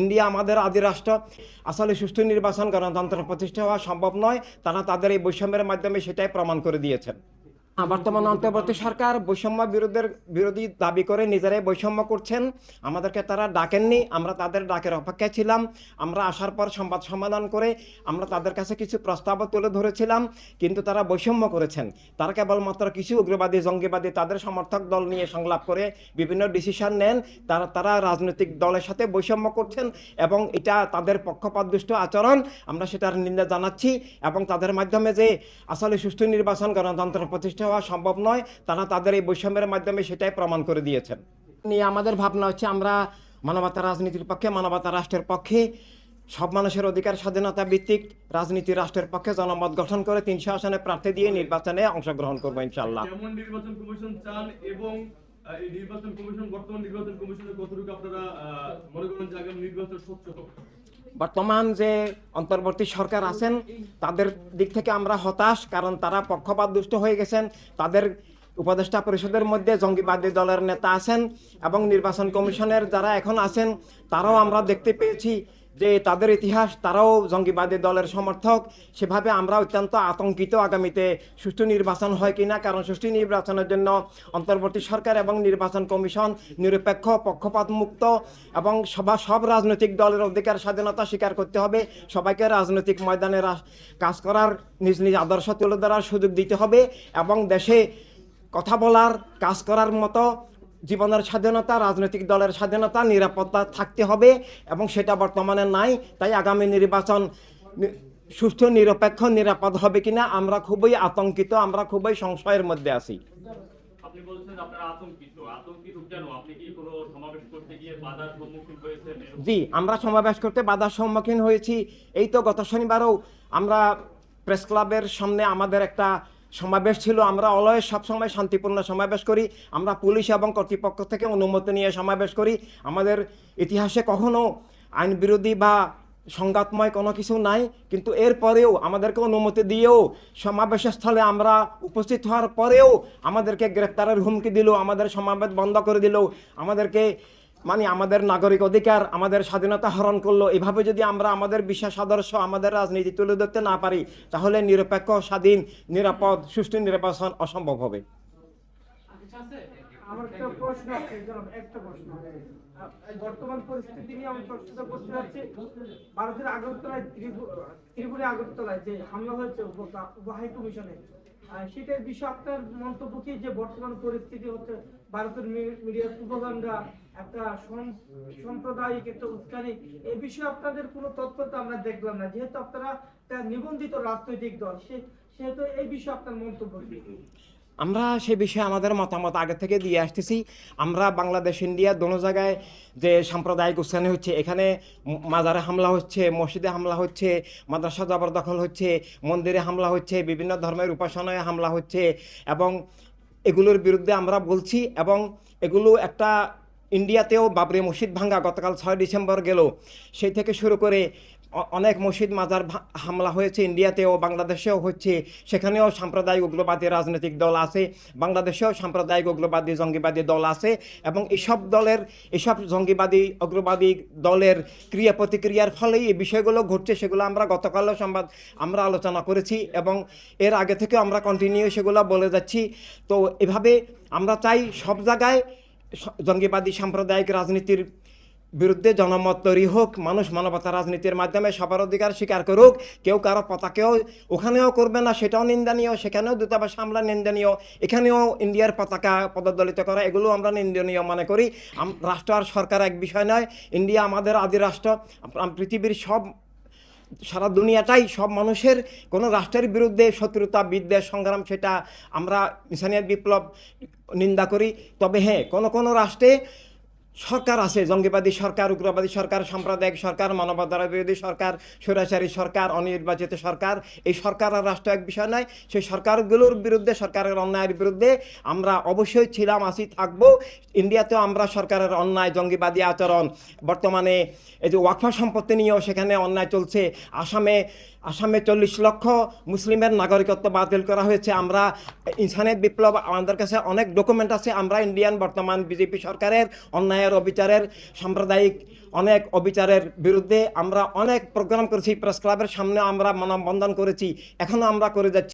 India আমাদের আদি রাষ্ট্র। আসলে সুষ্ঠু নির্বাচন, গণতন্ত্র প্রতিষ্ঠা হওয়া সম্ভব নয়। তারা তাদের এই বৈষম্যের মাধ্যমে সেটাই প্রমাণ করে দিয়েছেন। বর্তমান অন্তর্বর্তী সরকার বৈষম্য বিরোধের বিরোধী দাবি করে নিজেরাই বৈষম্য করছেন। আমাদেরকে তারা ডাকেননি, আমরা তাদের ডাকের অপেক্ষায় ছিলাম, আমরা আসার পর সংবাদ সম্মেলন করে আমরা তাদের কাছে কিছু প্রস্তাবও তুলে ধরেছিলাম, কিন্তু তারা বৈষম্য করেছেন। তারা কেবলমাত্র কিছু উগ্রবাদী, জঙ্গিবাদী তাদের সমর্থক দল নিয়ে সংলাপ করে বিভিন্ন ডিসিশন নেন, তারা তারা রাজনৈতিক দলের সাথে বৈষম্য করছেন এবং এটা তাদের পক্ষপাতদুষ্ট আচরণ, আমরা সেটার নিন্দা জানাচ্ছি এবং তাদের মাধ্যমে যে আসলে সুষ্ঠু নির্বাচন, গণতন্ত্র প্রতিষ্ঠা হওয়া সম্ভব নয়। তারা তাদের এই বৈষম্যের মাধ্যমে সেটাই প্রমাণ করে দিয়েছেন। নিয়ে আমাদের ভাবনা হচ্ছে আমরা মানবতা রাজনীতির পক্ষে মানবতা রাষ্ট্রের পক্ষে সব মানুষের অধিকার স্বাধীনতা ভিত্তিক রাজনীতি রাষ্ট্রের পক্ষে জনমত গঠন করে তিনশো আসনে প্রার্থী দিয়ে নির্বাচনে অংশগ্রহণ করব ইনশাল্লাহ নির্বাচন কমিশন চান এবং এই নির্বাচন কমিশন বর্তমান নির্বাচন কমিশনের কতটুকু আপনারা মনে করেন যে আগামী নির্বাচন স্বচ্ছ হোক? বর্তমান যে অন্তর্বর্তী সরকার আছেন, তাদের দিক থেকে আমরা হতাশ, কারণ তারা পক্ষপাত দুষ্ট হয়ে গেছেন। তাদের উপদেষ্টা পরিষদের মধ্যে জঙ্গিবাদী দলের নেতা আছেন এবং নির্বাচন কমিশনের যারা এখন আছেন, তারাও আমরা দেখতে পেয়েছি যে তাদের ইতিহাস, তারাও জঙ্গিবাদী দলের সমর্থক। সেভাবে আমরা অত্যন্ত আতঙ্কিত আগামীতে সুষ্ঠু নির্বাচন হয় কিনা কারণ সুষ্ঠু নির্বাচনের জন্য অন্তর্বর্তী সরকার এবং নির্বাচন কমিশন নিরপেক্ষ পক্ষপাত মুক্ত এবং সবা সব রাজনৈতিক দলের অধিকার স্বাধীনতা স্বীকার করতে হবে। সবাইকে রাজনৈতিক ময়দানে কাজ করার নিজ নিজ আদর্শ তুলে ধরার সুযোগ দিতে হবে এবং দেশে কথা বলার, কাজ করার মতো জীবনের স্বাধীনতা রাজনৈতিক দলের স্বাধীনতা নিরাপত্তা থাকতে হবে এবং সেটা বর্তমানে নাই। তাই আগামী নির্বাচন সুষ্ঠু নিরপেক্ষ নিরাপদ হবে কিনা আমরা খুবই আতঙ্কিত আমরা খুবই সংশয়ের মধ্যে আছি। আপনি বলছেন আপনারা আতঙ্কিত। আতঙ্কিত কেন? আপনি কি কোনো সমাবেশ করতে গিয়ে বাধার সম্মুখীন হয়েছেন জি আমরা সমাবেশ করতে বাধার সম্মুখীন হয়েছি। এই তো গত শনিবারও আমরা প্রেস ক্লাবের সামনে আমাদের একটা সমাবেশ ছিল, আমরা অলওয়েজ সবসময় শান্তিপূর্ণ সমাবেশ করি, আমরা পুলিশ এবং কর্তৃপক্ষ থেকে অনুমতি নিয়ে সমাবেশ করি। আমাদের ইতিহাসে কখনো আইন বিরোধী বা সংঘাতময় কোনো কিছু নাই, কিন্তু এরপরেও আমাদেরকে অনুমতি দিয়েও সমাবেশের স্থলে আমরা উপস্থিত হওয়ার পরেও আমাদেরকে গ্রেপ্তারের হুমকি দিল, আমাদের সমাবেশ বন্ধ করে দিল, আমাদেরকে মানে আমাদের নাগরিক অধিকার, আমাদের স্বাধীনতা হরণ করল। এভাবে যদি আমরা আমাদের বিশ্বাস, আদর্শ, আমাদের রাজনীতি তুলে ধরতে না পারি, তাহলে নিরপেক্ষ, স্বাধীন, নিরাপদ, সুষ্ঠু নির্বাচন অসম্ভব হবে। বর্তমান পরিস্থিতি নিয়ে আমি প্রশ্নটা করতে যাচ্ছি। ভারতের আগরতলায় ত্রিপু- ত্রিপুরা আগরতলায় যে হামলা হয়েছে উপ- উপাহাই কমিশনে সেটার বিষয়ে আপনার মন্তব্য কি? যে বর্তমান পরিস্থিতি হচ্ছে ভারতের মিডিয়া প্রোপাগান্ডা একটা সম্প্রদায়িক, একটা উস্কানি এ বিষয়ে আপনাদের কোনো তথ্য তো আমরা দেখলাম না। যেহেতু আপনারা নিবন্ধিত রাজনৈতিক দল সেহেতু এই বিষয়ে আপনার মন্তব্য কি? আমরা সে বিষয়ে আমাদের মতামত আগে থেকে দিয়ে আসতেছি। আমরা বাংলাদেশ, ইন্ডিয়া দোনো জায়গায় যে সাম্প্রদায়িক উস্কানি হচ্ছে, এখানে মাজারে হামলা হচ্ছে, মসজিদে হামলা হচ্ছে, মাদ্রাসা জবরদখল হচ্ছে, মন্দিরে হামলা হচ্ছে, বিভিন্ন ধর্মের উপাসনায় হামলা হচ্ছে এবং এগুলোর বিরুদ্ধে আমরা বলছি এবং এগুলো একটা ইন্ডিয়াতেও বাবরি মসজিদ ভাঙ্গা গতকাল ছয় ডিসেম্বর গেল। সেই থেকে শুরু করে অনেক মসজিদ মাজার হামলা হয়েছে। ইন্ডিয়াতেও বাংলাদেশেও হচ্ছে। সেখানেও সাম্প্রদায়িক উগ্রবাদী রাজনৈতিক দল আছে। বাংলাদেশেও সাম্প্রদায়িক উগ্রবাদী, জঙ্গিবাদী দল আছে এবং এসব দলের, এসব জঙ্গিবাদী, উগ্রবাদী দলের ক্রিয়া প্রতিক্রিয়ার ফলেই এই বিষয়গুলো ঘটছে, সেগুলো আমরা গতকালও সংবাদ, আমরা আলোচনা করেছি এবং এর আগে থেকে আমরা কন্টিনিউ সেগুলো বলে যাচ্ছি। তো এভাবে আমরা চাই সব জায়গায় জঙ্গিবাদী সাম্প্রদায়িক রাজনীতির বিরুদ্ধে জনমত তৈরি হোক, মানুষ মানবতা রাজনীতির মাধ্যমে সবার অধিকার স্বীকার করুক, কেউ কারও পতাকেও ওখানেও করবে না, সেটাও নিন্দনীয়, সেখানেও দূতাবাস হামলা নিন্দনীয়, এখানেও ইন্ডিয়ার পতাকা পদদলিত করা, এগুলো আমরা নিন্দনীয় মনে করি। রাষ্ট্র আর সরকার এক বিষয় নয়, ইন্ডিয়া আমাদের আদি রাষ্ট্র পৃথিবীর সব সারা দুনিয়াটাই সব মানুষের কোনো রাষ্ট্রের বিরুদ্ধে শত্রুতা, বিদ্বেষ, সংগ্রাম, সেটা আমরা মিশানিয়ার বিপ্লব নিন্দা করি। তবে হ্যাঁ কোনো কোনো রাষ্ট্রে সরকার আছে, জঙ্গিবাদী সরকার, উগ্রবাদী সরকার, সাম্প্রদায়িক সরকার মানবতার বিরোধী সরকার, স্বৈরাচারী সরকার, অনির্বাচিত সরকার। এই সরকার আর রাষ্ট্র এক বিষয় নয়, সেই সরকারগুলোর বিরুদ্ধে, সরকারের অন্যায়ের বিরুদ্ধে আমরা অবশ্যই ছিলাম আসি থাকব। ইন্ডিয়াতেও আমরা সরকারের অন্যায়, জঙ্গিবাদী আচরণ, বর্তমানে এই যে ওয়াকফা সম্পত্তি নিয়েও সেখানে অন্যায় চলছে। আসামে আসামে চল্লিশ লক্ষ মুসলিমের নাগরিকত্ব বাতিল করা হয়েছে। আমরা ইনসানের বিপ্লব, আমাদের কাছে অনেক ডকুমেন্ট আছে। আমরা ইন্ডিয়ান বর্তমান বিজেপি সরকারের অন্যায়ের অবিচারের সাম্প্রদায়িক অনেক অবিচারের বিরুদ্ধে আমরা অনেক প্রোগ্রাম করেছি। প্রেস ক্লাবের সামনে আমরা মানববন্ধন করেছি। এখনও আমরা করে যাচ্ছি।